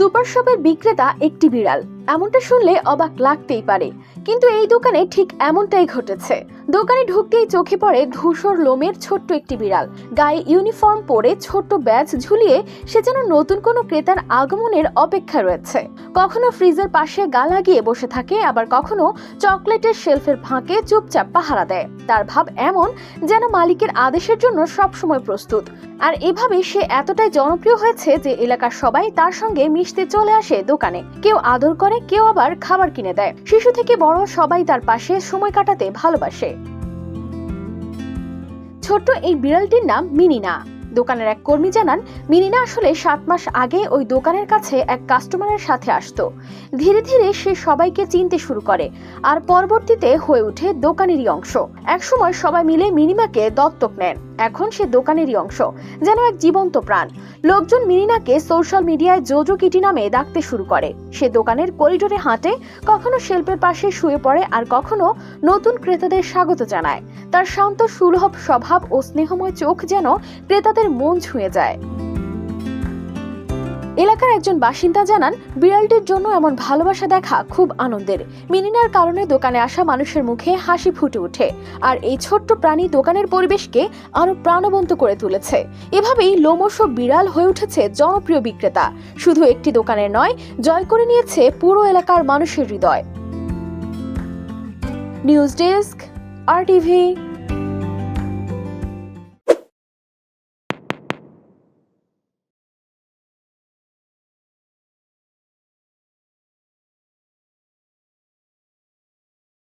Super শপের বিক্রেতা একটি বিড়াল। এমনটা শুনলে অবাক লাগতেই পারে। কিন্তু এই দোকানে ঠিক এমনটাই ঘটেছে। দোকানে ঢুকতেই চোখে পড়ে ধূসর লোমের ছোট্ট একটি বিড়াল। গায়ে ইউনিফর্ম পরে ছোট্ট ব্যাজ ঝুলিয়ে সে যেন নতুন কোনো ক্রেতার আগমনের অপেক্ষা রয়েছে। কখনো ফ্রিজের পাশে গা লাগিয়ে বসে থাকে, আবার কখনো চকলেটের শেলফের ফাঁকে চুপচাপ পাহারা দেয়। তার ভাব এমন যেন মালিকের আদেশের জন্য সবসময় প্রস্তুত। আর এভাবে সে এতটাই জনপ্রিয় হয়েছে যে এলাকার সবাই তার সঙ্গে মিশতে চলে আসে দোকানে। কেউ আদর করে কেউ আবার খাবার কিনে দেয়। শিশু থেকে বড় সবাই তার পাশে সময় কাটাতে ভালোবাসে। ছোট্ট এই বিড়ালটির নাম মিনিনা। দোকানের এক কর্মী জানান, মিনিনা আসলে সাত মাস আগে ওই দোকানের কাছে এক কাস্টমারের সাথে আসতো। ধীরে ধীরে সে সবাইকে চিনতে শুরু করে আর পরবর্তীতে হয়ে ওঠে দোকানেরই অংশ। একসময় সবাই মিলে মিনিমাকে দত্তক নেন। এখন সে দোকানেরই অংশ, যেন এক জীবন্ত প্রাণ। লোকজন মিনিনাকে সোশ্যাল মিডিয়ায় জোজো কিটি নামে ডাকতে শুরু করে। সে দোকানের করিডোরে হাঁটে, কখনো শেল্পের পাশে শুয়ে পড়ে আর কখনো নতুন ক্রেতাদের স্বাগত জানায়। তার শান্ত, সুলভ স্বভাব ও স্নেহময় চোখ যেন ক্রেতাদের মন ছুঁয়ে যায়। এলাকার একজন বাসিন্দা জানান, বিড়ালটির জন্য এমন ভালোবাসা দেখা খুব আনন্দের। মিনিনার কারণে দোকানে আসা মানুষের মুখে হাসি ফুটে ওঠে, আর এই ছোট্ট প্রাণী দোকানের পরিবেশকে আরও প্রাণবন্ত করে তুলেছে। এভাবেই লোমশ বিড়াল হয়ে উঠেছে জনপ্রিয় বিক্রেতা। শুধু একটি দোকানের নয়, জয় করে নিয়েছে পুরো এলাকার মানুষের হৃদয়। News desk, R TV.